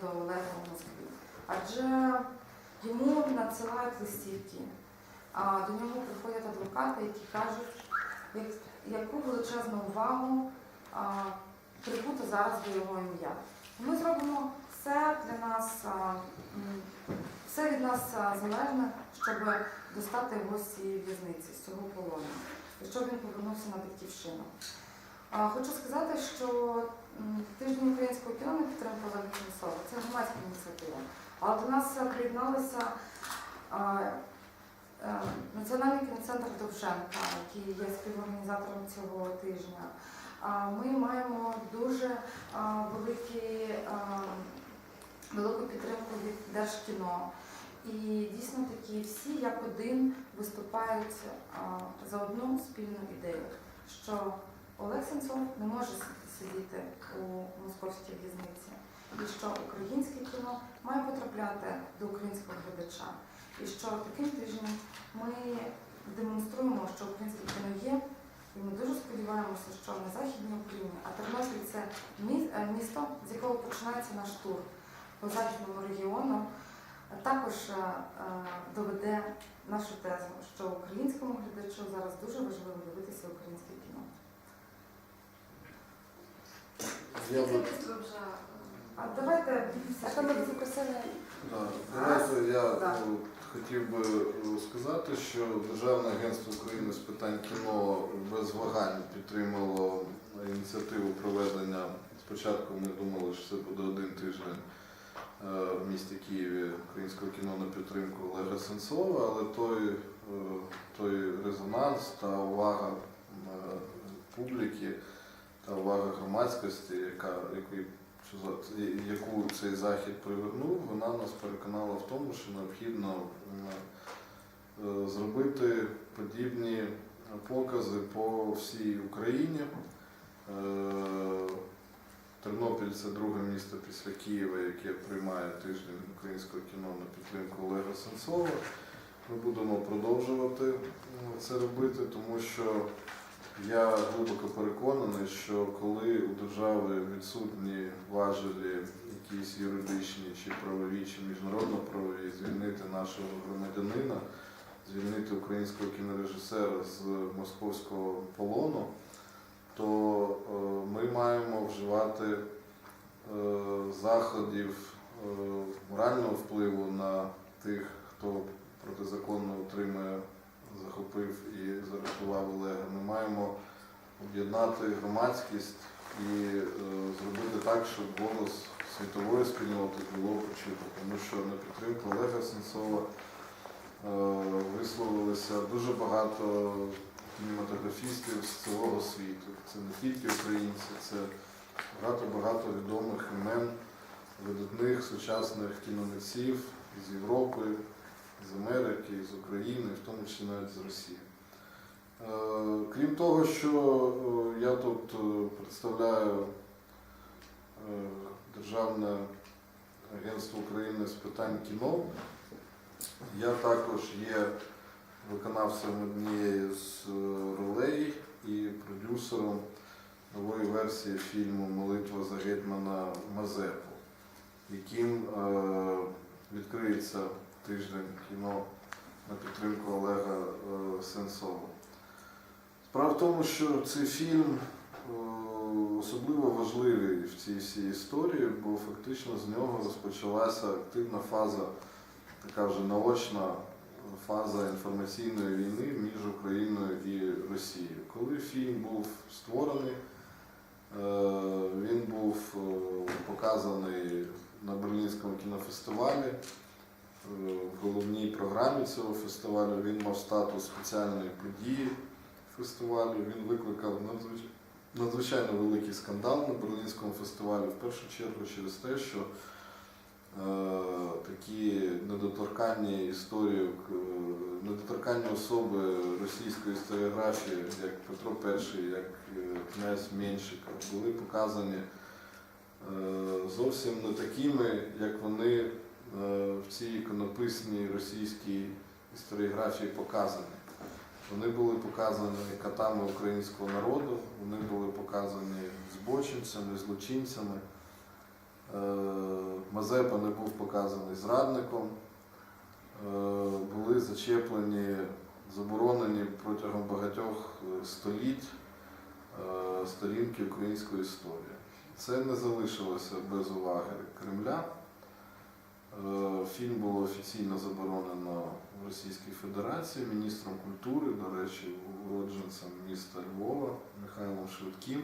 до Олега в Москві. Адже йому надсилають листівки, а до нього приходять адвокати, які кажуть, яку величезну увагу а, прикуто зараз до його ім'я. Ми зробимо все для нас, все від нас залежне, щоб достати його з цієї в'язниці, з цього полону, і щоб він повернувся на батьківщину. Хочу сказати, що тиждень українського кіно підтримка Олега Тимісова. Це громадська ініціатива. Але до нас е, приєдналися е, Національний кіноцентр Довженка, який є співорганізатором цього тижня. Ми маємо дуже великі, велику підтримку від Держкіно. І дійсно такі всі як один виступають за одну спільну ідею, що Олег Сенцов не може сидіти у московській в'язниці, і що українське кіно має потрапляти до українського глядача. І що таким тижнем ми демонструємо, що українське кіно є, і ми дуже сподіваємося, що на Західній Україні, а Тернопіль це е, місто, з якого починається наш тур по західному регіону, також е, е, доведе нашу тезу, що українському глядачу зараз дуже важливо дивитися українське кіно. Я би, А давайте А ми запросили да, давайте я Да. ну, хотів би е, сказати, що Державне агентство України з питань кіно без вагань підтримало ініціативу проведення. Спочатку ми думали, що це буде один тиждень е, в місті Києві українського кіно на підтримку Олега Сенцова, але той, е, той резонанс та увага е, публіки та увага громадськості, яка, яку, яку цей захід привернув, вона нас переконала в тому, що необхідно е, зробити подібні покази по всій Україні. Е, Тернопіль це друге місто після Києва, яке приймає тиждень українського кіно на підтримку Олега Сенцова. Ми будемо продовжувати це робити, тому що я глибоко переконаний, що коли у держави відсутні важелі якісь юридичні чи правові, чи міжнародно-правові, звільнити нашого громадянина, звільнити українського кінорежисера з московського полону, то е, ми маємо вживати е, заходів е, морального впливу на тих, хто протизаконно утримує захопив і заарештував Олега. Ми маємо об'єднати громадськість і е, зробити так, щоб голос світової спільноти було почуто. Тому що на підтримку Олега Сенцова е, висловилися дуже багато кінематографістів з цілого світу. Це не тільки українці, це багато-багато відомих імен видатних сучасних кіномитців з Європи, з Америки, з України, в тому числі навіть з Росії. Е, Крім того, що е, я тут е, представляю Державне агентство України з питань кіно, я також є виконавцем однієї з ролей і продюсером нової версії фільму Молитва за гетьмана Мазепу, яким відкриється тиждень кіно на підтримку Олега е, Сенцова. Справа в тому, що цей фільм е, особливо важливий в цій всій історії, бо фактично з нього розпочалася активна фаза, така вже наочна фаза інформаційної війни між Україною і Росією. Коли фільм був створений, е, він був показаний на Берлінському кінофестивалі. В головній програмі цього фестивалю він мав статус спеціальної події фестивалю. Він викликав надзвич- надзвичайно великий скандал на Берлінському фестивалі, в першу чергу через те, що е, такі недоторканні історії, е, недоторканні особи російської історіографії, як Петро І, як е, князь Меншиков, були показані зовсім не такими, як вони в цій іконописній російській історіографії показані. Вони були показані катами українського народу, вони були показані збочинцями, злочинцями. Е, Мазепа не був показаний зрадником. Е, Були зачеплені, заборонені протягом багатьох е, століть е, сторінки української історії. Це не залишилося без уваги Кремля. Е, Фільм було офіційно заборонено в Російській Федерації міністром культури, до речі, уродженцем міста Львова Михайлом Швидким.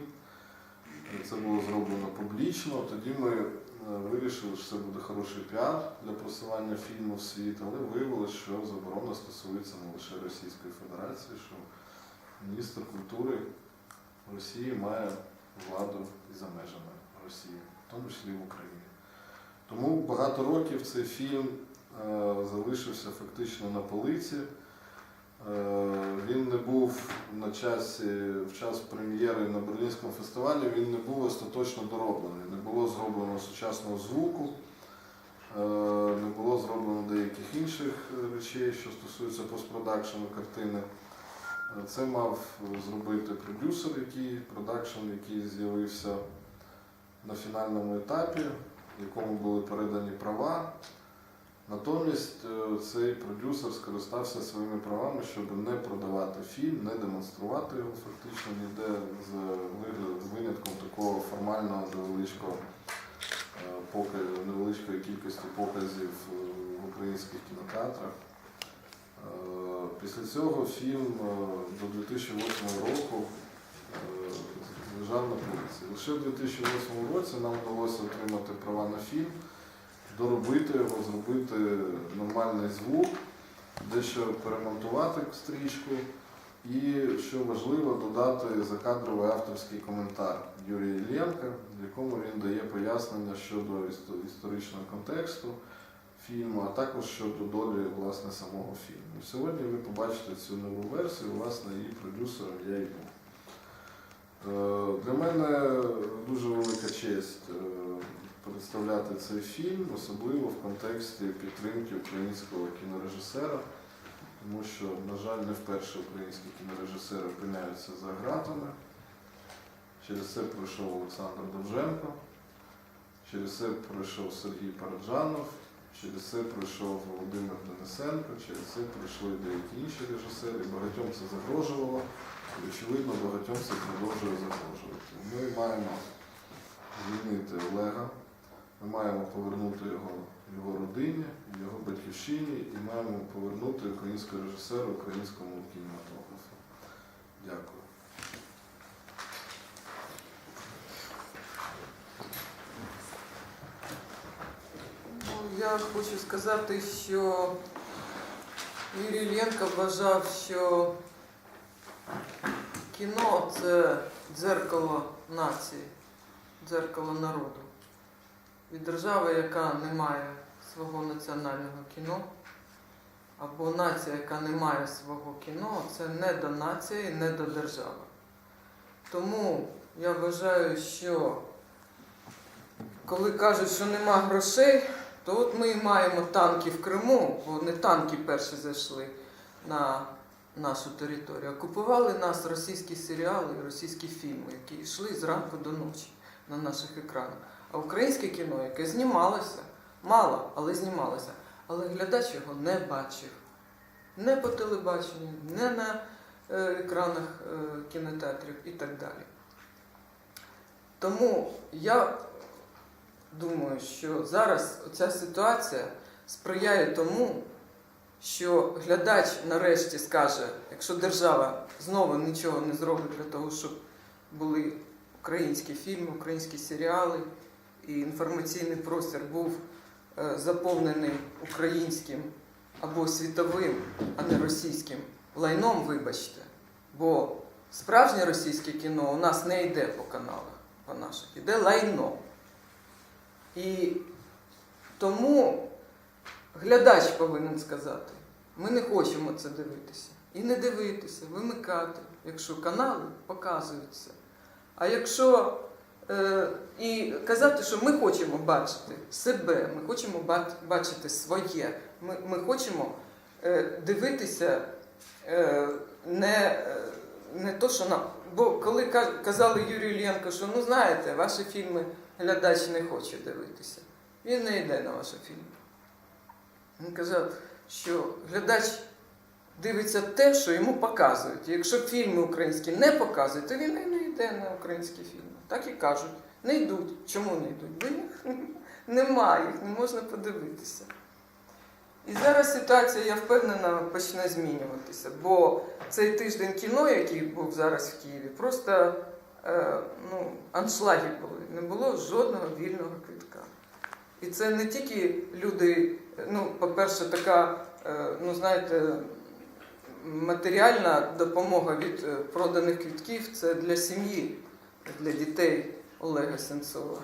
Е, Це було зроблено публічно. Тоді ми е, вирішили, що це буде хороший піар для просування фільму в світ, але виявилося, що заборона стосується не лише Російської Федерації, що міністр культури Росії має владу і за межами Росії, в тому числі в Україні. Тому багато років цей фільм е, залишився фактично на полиці. Е, Він не був на часі, в час прем'єри на Берлінському фестивалі, він не був остаточно дороблений. Не було зроблено сучасного звуку, е, не було зроблено деяких інших речей, що стосуються постпродакшену картини. Це мав зробити продюсер, який продакшн, який з'явився на фінальному етапі, якому були передані права. Натомість е, цей продюсер скористався своїми правами, щоб не продавати фільм, не демонструвати його фактично ніде з винятком такого формального невеличкого е, невеличкої кількості показів е, в українських кінотеатрах. Після цього фільм до 2008 року е, лежав на полиці. Лише в 2008 році нам вдалося отримати права на фільм, доробити його, зробити нормальний звук, дещо перемонтувати стрічку і, що важливо, додати закадровий авторський коментар Юрія Іллєнка, в якому він дає пояснення щодо історичного контексту фільму, а також щодо долі власне самого фільму. Сьогодні ви побачите цю нову версію, власне, її продюсером я і був. Е, Для мене дуже велика честь е, представляти цей фільм, особливо в контексті підтримки українського кінорежисера, тому що, на жаль, не вперше українські кінорежисери опиняються за ґратами. Через це пройшов Олександр Довженко, через це пройшов Сергій Параджанов, через це пройшов Володимир Денисенко, через це пройшли деякі інші режисери. Багатьом це загрожувало, очевидно, багатьом це продовжує загрожувати. Ми маємо звільнити Олега, ми маємо повернути його його родині, його батьківщині і маємо повернути українського режисера українському кінематографу. Дякую. Ну, Я хочу сказати, що Юрій Іллєнко вважав, що кіно це дзеркало нації, дзеркало народу. Від держави, яка не має свого національного кіно, або нація, яка не має свого кіно, це не до нації, не до держави. Тому я вважаю, що коли кажуть, що нема грошей, то от ми і маємо танки в Криму, бо не танки перші зайшли на нашу територію. а Купували нас російські серіали, і російські фільми, які йшли зранку до ночі на наших екранах. А українське кіно, яке знімалося, мало, але знімалося. Але глядач його не бачив. Не по телебаченню, не на е, екранах е, кінотеатрів і так далі. Тому я думаю, що зараз ця ситуація сприяє тому, що глядач нарешті скаже, якщо держава знову нічого не зробить для того, щоб були українські фільми, українські серіали, і інформаційний простір був е, заповнений українським або світовим, а не російським лайном, вибачте. Бо справжнє російське кіно у нас не йде по каналах, по наших, іде лайно. І тому глядач повинен сказати, ми не хочемо це дивитися. І не дивитися, вимикати, якщо канали показуються. А якщо е, і казати, що ми хочемо бачити себе, ми хочемо бачити своє, ми, ми хочемо е, дивитися е, не, е, не то, що нам. Бо коли казали Юрію Іллєнко, що ну знаєте, ваші фільми глядач не хоче дивитися, він не йде на ваші фільми. Він казав, що глядач дивиться те, що йому показують. І якщо фільми українські не показують, то він і не йде на українські фільми. Так і кажуть. Не йдуть. Чому не йдуть? Бо їх немає, їх не можна подивитися. І зараз ситуація, я впевнена, почне змінюватися, бо цей тиждень кіно, який був зараз в Києві, просто е, ну, аншлаги були. Не було жодного вільного квитка. І це не тільки люди, ну, по-перше, така, е, ну, знаєте, матеріальна допомога від е, проданих квитків це для сім'ї, для дітей Олега Сенцова.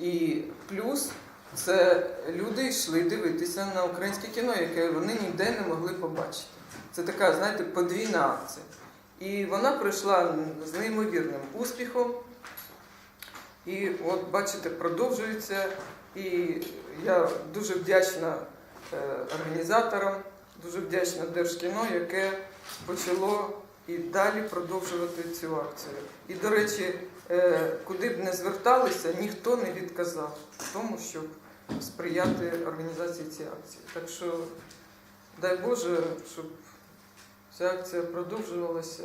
І плюс це люди йшли дивитися на українське кіно, яке вони ніде не могли побачити. Це така, знаєте, подвійна акція. І вона пройшла з неймовірним успіхом. І от бачите, продовжується. І я дуже вдячна е, організаторам, дуже вдячна Держкіно, яке почало і далі продовжувати цю акцію. І, до речі, е, куди б не зверталися, ніхто не відказав в тому, щоб сприяти організації цієї акції. Так що дай Боже, щоб ця акція продовжувалася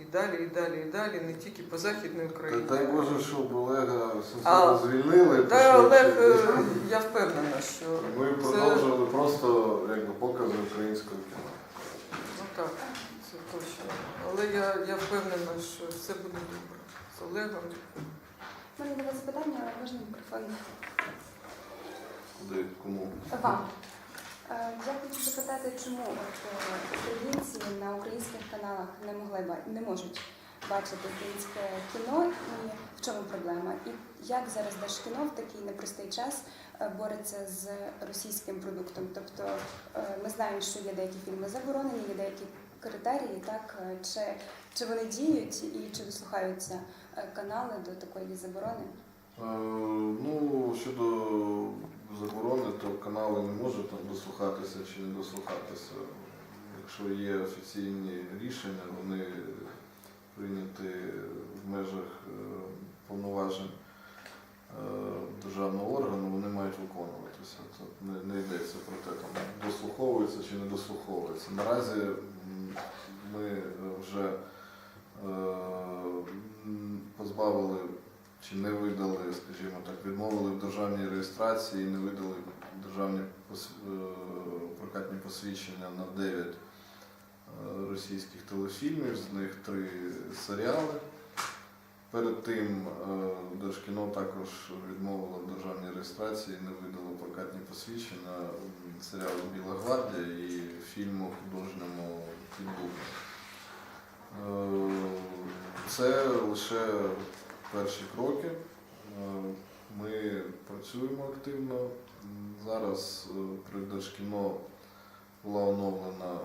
і, далі, і далі, і далі, не тільки по Західній Та Україні. дай Боже, щоб Олега А, Сенцова звільнили. Та. Олег, е, я впевнена, що Ми це, продовжували просто якби покази українського кіно. ну так, це точно. Але я, я впевнена, що все буде добре з Олегом. У мене до вас запитання, можна мікрофон? Куди, кому? Вам. Е, Я хочу запитати, чому е, українці на українських каналах не могли не можуть бачити українське кіно і в чому проблема? І як зараз Держкіно в такий непростий час е, бореться з російським продуктом? Тобто ми знаємо, що є деякі фільми заборонені, є деякі критерії, так чи, чи вони діють і чи дослухаються канали до такої заборони? Ну, щодо заборони, то канали не можуть там дослухатися чи не дослухатися. Якщо є офіційні рішення, вони прийняті в межах е, повноважень е, державного органу, вони мають виконуватися. Тут не, не йдеться про те, там, дослуховується чи не дослуховується. Наразі ми вже е, позбавили чи не видали, скажімо так, відмовили в державній реєстрації, не видали державні е, прокатні посвідчення на 9 е, російських телефільмів, з них три серіали. Перед тим е, Держкіно також відмовило в державній реєстрації, не видало прокатні посвідчення серіалу Біла гвардія і фільму художньому «Підбук». Це лише перші кроки. Е, Ми працюємо активно. Зараз е, при Держкіно була оновлена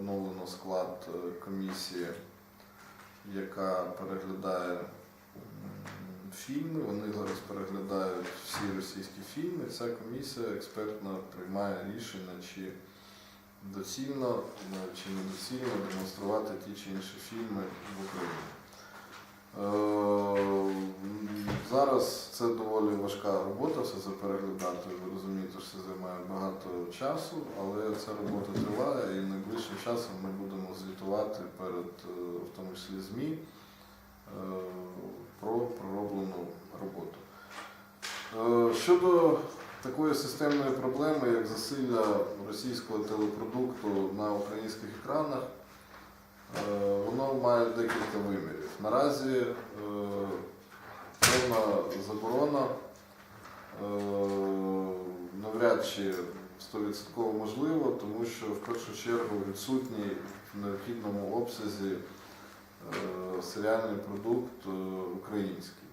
оновлено склад е, комісії, яка переглядає фільми. Вони зараз переглядають всі російські фільми. Ця комісія експертна приймає рішення, чи доцільно чи недоцільно демонструвати ті чи інші фільми в Україні. Е, Зараз це доволі важка робота, все це переглядати. Ви розумієте, що це займає багато часу, але ця робота триває і найближчим часом ми будемо звітувати перед, е, в тому числі ЗМІ, е, про пророблену роботу. Щодо такої системної проблеми, як засилля російського телепродукту на українських екранах, воно має декілька вимірів. Наразі е, повна заборона е, навряд чи 100% можливо, тому що в першу чергу відсутній в необхідному обсязі е, серіальний продукт е, український.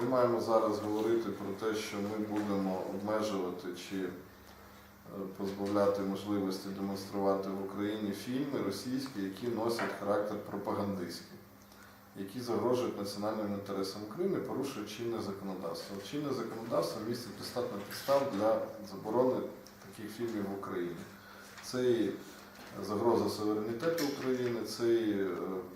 Ми маємо зараз говорити про те, що ми будемо обмежувати чи е, позбавляти можливості демонструвати в Україні фільми російські, які носять характер пропагандистський, які загрожують національним інтересам України, порушують чинне законодавство. Чинне законодавство містить достатньо підстав для заборони таких фільмів в Україні. Це і загроза суверенітету України, це і е,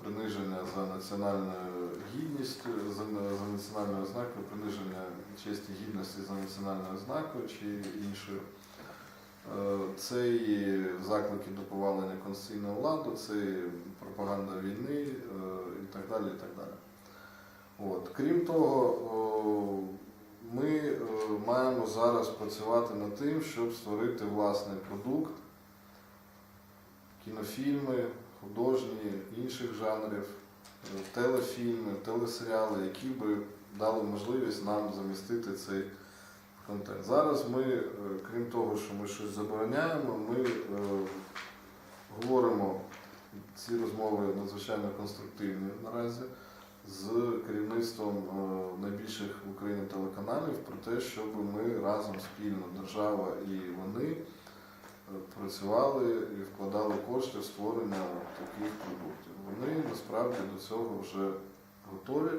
приниження за національною гідністю, за, за національною ознакою, приниження честі гідності за національною ознакою чи іншою. Е, Це і заклики до повалення конституційного ладу, це пропаганда війни е, і так далі. І так далі. От. Крім того, ми е, маємо зараз працювати над тим, щоб створити власний продукт, кінофільми, художні, інших жанрів, телефільми, телесеріали, які би дали можливість нам замістити цей контент. Зараз ми, е, крім того, що ми щось забороняємо, ми е, говоримо, ці розмови надзвичайно конструктивні наразі з керівництвом е, найбільших в Україні телеканалів про те, щоб ми разом спільно, держава і вони, працювали і вкладали кошти в створення таких продуктів. Вони насправді до цього вже готові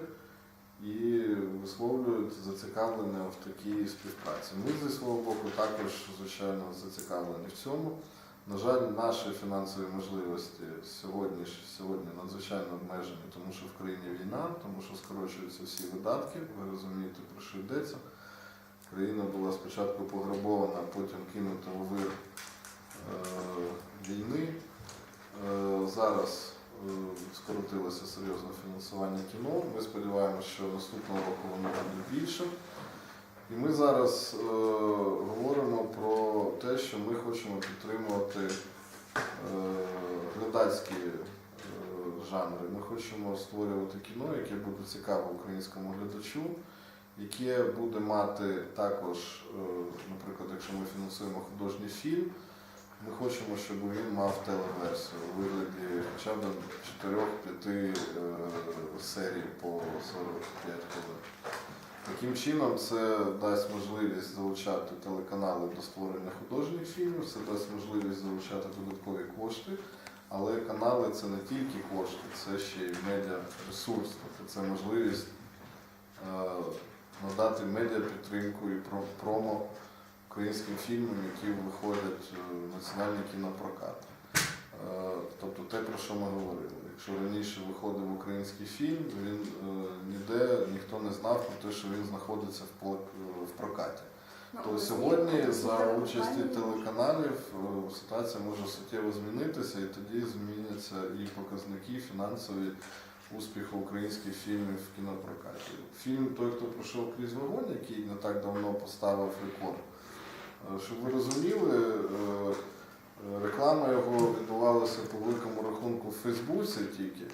і висловлюють зацікавлення в такій співпраці. Ми зі свого боку також, звичайно, зацікавлені в цьому. На жаль, наші фінансові можливості сьогодні, сьогодні надзвичайно обмежені, тому що в країні війна, тому що скорочуються всі видатки, ви розумієте, про що йдеться. Країна була спочатку пограбована, потім кинута у вир е, війни. Е, зараз скоротилося серйозне фінансування кіно. Ми сподіваємося, що наступного року воно буде більше. І ми зараз е, говоримо про те, що ми хочемо підтримувати е, глядацькі е, жанри. Ми хочемо створювати кіно, яке буде цікаво українському глядачу, яке буде мати також, е, наприклад, якщо ми фінансуємо художній фільм, ми хочемо, щоб він мав телеверсію у вигляді хоча б 4-5 е, серій по 45 хвилин. Таким чином, це дасть можливість залучати телеканали до створення художніх фільмів, це дасть можливість залучати додаткові кошти, але канали це не тільки кошти, це ще й медіаресурс, тобто це можливість е, надати медіапідтримку і промо українським фільмам, які виходять е, в національний кінопрокат. Е, Тобто те, про що ми говорили. Якщо раніше виходив український фільм, він е, ніде ніхто не знав про те, що він знаходиться в, прокаті. Ну, То сьогодні за участі телеканалів ситуація може суттєво змінитися, і тоді зміняться і показники фінансові успіху українських фільмів в кінопрокаті. Фільм Той, хто пройшов крізь вогонь, який не так давно поставив рекорд. Е, Щоб ви розуміли, е, реклама його відбувалася по великому рахунку в Фейсбуці тільки.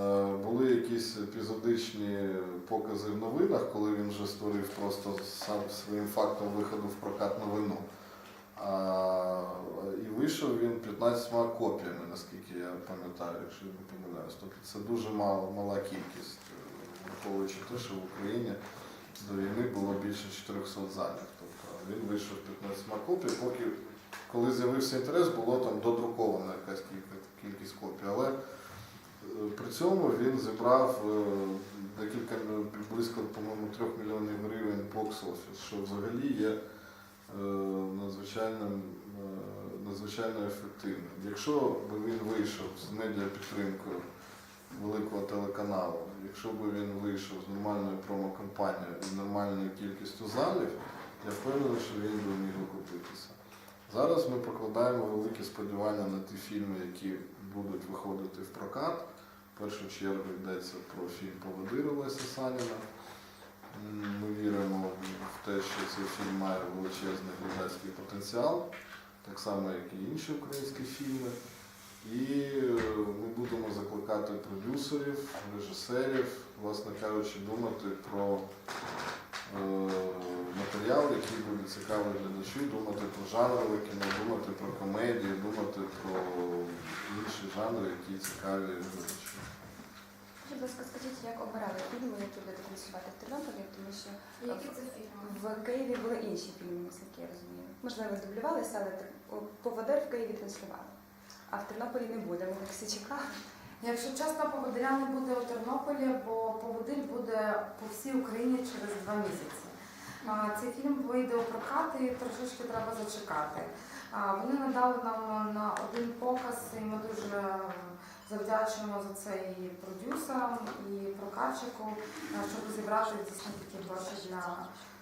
Е, Були якісь епізодичні покази в новинах, коли він вже створив просто сам своїм фактом виходу в прокат новину. А, і вийшов він 15 копіями, наскільки я пам'ятаю, якщо я не помиляюсь. Тобто це дуже мало, мала кількість, враховуючи те, що в Україні до війни було більше 400 залів. Він вийшов 15 копій, поки коли з'явився інтерес, було там додрукована якась кількість копій. Але е, при цьому він зібрав е, декілька ну, близько, по-моєму, 3 мільйонів гривень бокс-офіс, що взагалі є е, надзвичайним, е, надзвичайно ефективним. Якщо б він вийшов з медіапідтримкою великого телеканалу, якщо б він вийшов з нормальною промокампанією і нормальною кількістю залів, я впевнений, що він би міг окупитися. Зараз ми покладаємо великі сподівання на ті фільми, які будуть виходити в прокат. В першу чергу йдеться про фільм Поводири Леся Саніна. Ми віримо в те, що цей фільм має величезний глядацький потенціал, так само, як і інші українські фільми. І е, ми будемо закликати продюсерів, режисерів, власне кажучи, думати про е, матеріал, який буде цікавий глядачу, думати про жанрове кіно, думати про комедію, думати про інші жанри, які цікаві глядачу. Будь ласка, скажіть, як обирали фільми, які будете транслювати в Тернополі, тому що Які це фільми? в Києві були інші фільми, наскільки я розумію. Можливо, дублювалися, але поводир в Києві транслювали. А в Тернополі не буде, ми так всі чекали. Якщо чесно, поводиря не буде у Тернополі, бо поводир буде по всій Україні через два місяці. Цей фільм вийде у прокат і трошечки треба зачекати. Вони надали нам на один показ, і ми дуже е, завдячуємо за це і продюсерам, і прокатчику, е, щоб зібрати дійсно такі гроші для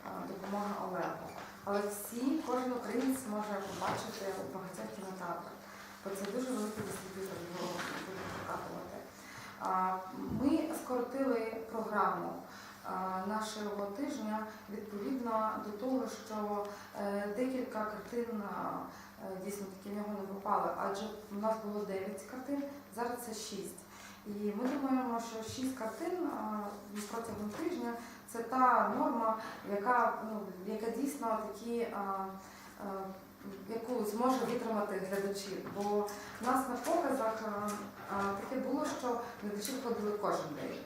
е, допомоги Олегу. Але всі, кожен українець може побачити у багатьох кінотеатрах, бо це дуже великий дистриб'ютор буде прокатувати. Ми скоротили програму нашого тижня відповідно до того, що е, декілька картин е, дійсно таки в нього не попали, адже у нас було 9 картин, зараз це 6. І ми думаємо, що 6 картин протягом тижня це та норма, яка, ну, яка дійсно такі. Яку зможе витримати глядачі, бо в нас на показах таке було, що глядачі виходили кожен день.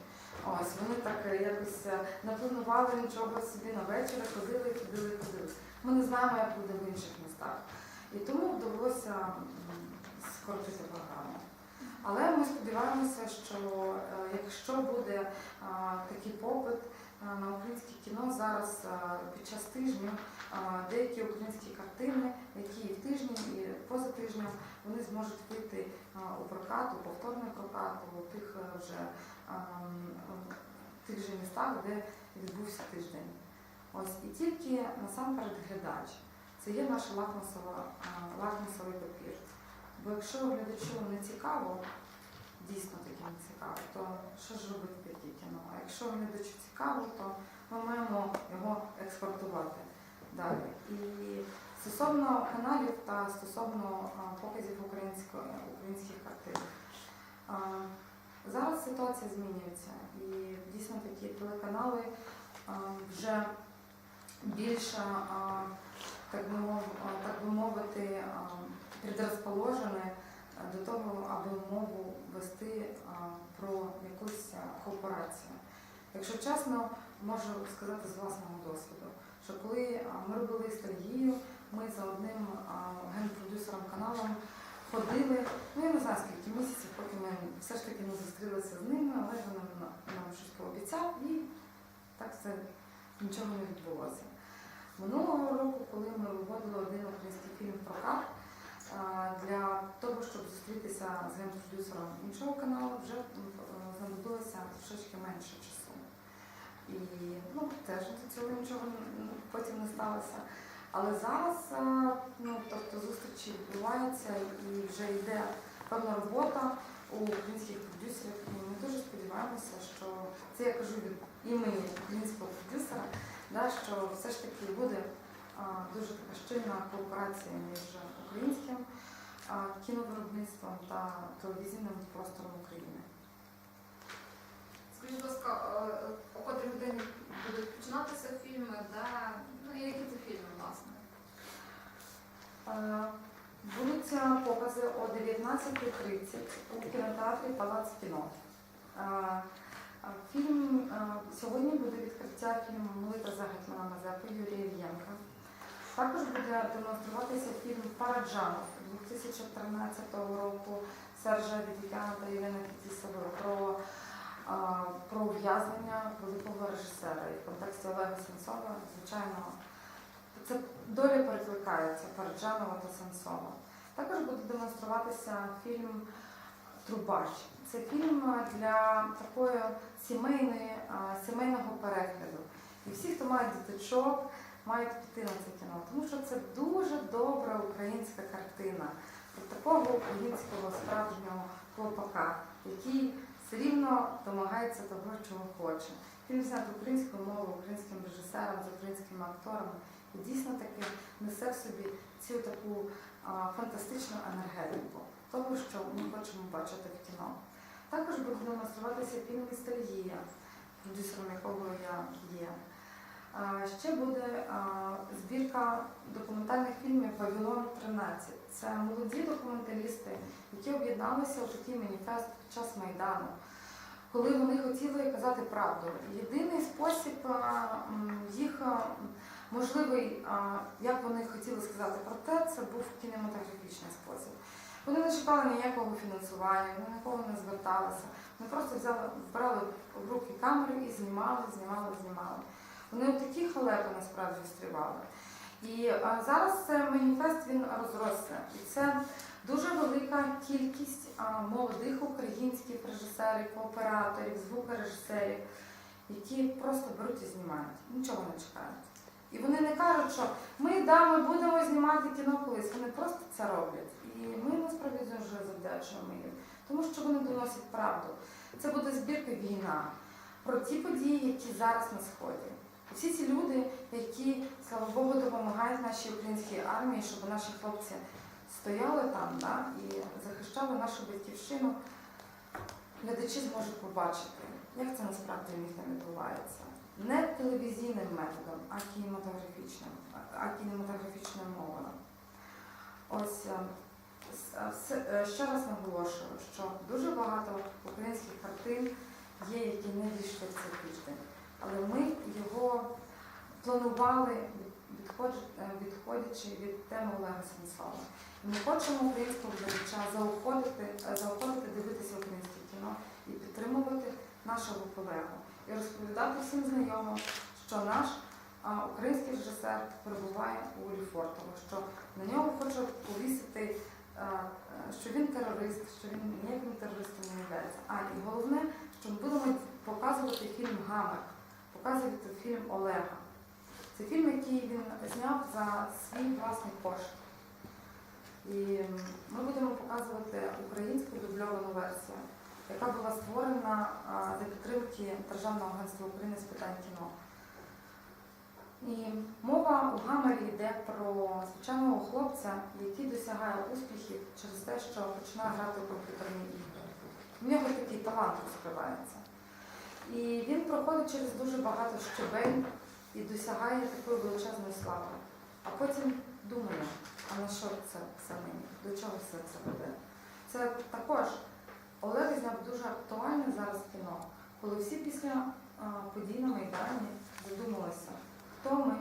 Ось вони так е, якось е, не планували нічого собі на вечір, ходили, ходили, ходили. Ми не знаємо, як буде в інших містах. І тому вдалося скоротити програму. Але ми сподіваємося, що е, якщо буде такий попит на українське кіно зараз під час тижню, деякі українські картини, які і в тижні, і поза тижнем, вони зможуть вийти у прокат, у повторний прокат, у тих е, вже в тих же містах, де відбувся тиждень. Ось і тільки насамперед глядач. Це є лакмусова, лакмусовий папір. Бо якщо глядачу не цікаво, дійсно таки не цікаво, то що ж робити таке кіно? А якщо глядачу цікаво, то ми маємо його експортувати далі. І стосовно каналів та стосовно показів українських картин. Зараз ситуація змінюється і дійсно такі телеканали вже більше, так би мовити, а, до того, аби мову вести про якусь кооперацію. Якщо чесно, можу сказати з власного досвіду, що коли ми робили стратегію, ми за одним генпродюсером каналом ходили, ну я не знаю скільки місяців, поки ми все ж таки не зустрілися з ними, але він нам, щось пообіцяв і так це нічого не відбулося. Минулого року, коли ми виводили один український фільм в прокат, а, для того, щоб зустрітися з генпродюсером іншого каналу, вже е, знадобилося трошечки менше часу. І ну, теж до цього нічого потім не сталося. Але зараз ну, тобто, зустрічі відбуваються і вже йде певна робота у українських продюсерів. І ми дуже сподіваємося, що це я кажу від імені українського продюсера, да, що все ж таки буде а, дуже така щільна кооперація між українським а, кіновиробництвом та телевізійним простором України. Скажіть, будь ласка, е, о котрій годині будуть починатися фільми, де які це фільми, власне? Е, Будуться покази о 19.30 у кінотеатрі Палац кіно. Е, е, Фільм сьогодні буде відкриття фільму Молитва за Гетьмана Мазепи Юрія В'єнка. Також буде демонструватися фільм Параджанов 2013 року Сержа Дідікяна та Ірини Кітісової про, про ув'язнення великого режисера. І в контексті Олега Сенцова, звичайно, це доля перекликається Параджанова та Сенцова. Також буде демонструватися фільм Трубач. Це фільм для такої сімейної, сімейного перегляду. І всі, хто має діточок, мають піти на це кіно, тому що це дуже добра українська картина про такого українського справжнього хлопака, який все рівно домагається того, чого хоче. Фільм знятий українською мовою, українським режисером, з українськими акторами. Дійсно таки несе в собі цю таку а, фантастичну енергетику того, що ми хочемо бачити в кіно. Також буде демонструватися фільм Ностальгія, продюсером якого я є. А, Ще буде а, збірка документальних фільмів Вавилон 13. Це молоді документалісти, які об'єдналися у такий маніфест під час Майдану, коли вони хотіли казати правду. Єдиний спосіб їх можливий, як вони хотіли сказати про те, це був кінематографічний спосіб. Вони не шукали ніякого фінансування, вони нікого не зверталися. Вони просто взяли, брали в руки камери і знімали, знімали, знімали. Вони у такі халепи насправді встрівали. І а, зараз це маніфест він розросся. І це дуже велика кількість а, молодих українських режисерів, операторів, звукорежисерів, які просто беруть і знімають, нічого не чекають. І вони не кажуть, що ми да, ми будемо знімати кіно колись. Вони просто це роблять. І ми насправді дуже завдячуємо їм, тому що вони доносять правду. Це буде збірка війна про ті події, які зараз на сході. Всі ці люди, які, слава Богу, допомагають нашій українській армії, щоб наші хлопці стояли там да, і захищали нашу батьківщину, глядачі зможуть побачити, як це насправді у них там відбувається. Не телевізійним методом, а кінематографічним, а кінематографічною мовою. Ось е, е, е, ще раз наголошую, що дуже багато українських картин є, які не дійшли в цей тиждень. Але ми його планували, відходячи від теми Олега Сенцова. Ми хочемо українського глядача заохотити, заохотити дивитися українське кіно і підтримувати нашого колегу. І розповідати всім знайомим, що наш а, український режисер перебуває у Ліфортово, що на нього хочуть повісити, а, що він терорист, що він ніяким терористом не є. А і головне, що ми будемо показувати фільм Гамер, показувати фільм Олега. Це фільм, який він зняв за свій власний кошт. І ми будемо показувати українську дубльовану версію, яка була створена за підтримки Державного агентства України з питань кіно. І мова у Гамері йде про звичайного хлопця, який досягає успіхів через те, що починає грати у комп'ютерні ігри. В нього такий талант розкривається. І він проходить через дуже багато щебель і досягає такої величезної слави. А потім думає, а на що це все мені? До чого все це веде? Це також Олег зняв дуже актуальне зараз кіно, коли всі після подій на Майдані задумалися, хто ми,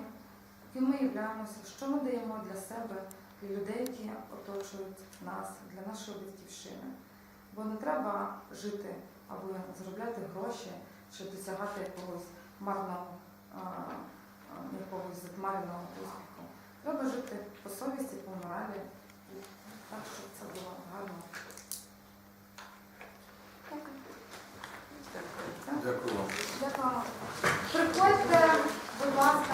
ким ми являємося, що ми даємо для себе, для людей, які оточують нас, для нашої батьківщини. Бо не треба жити або заробляти гроші чи досягати якогось марного, якогось затмареного успіху. Треба жити по совісті, по моралі, так, щоб це було гарно. Дякую. вам. Дякую вам. Приходьте, будь ласка.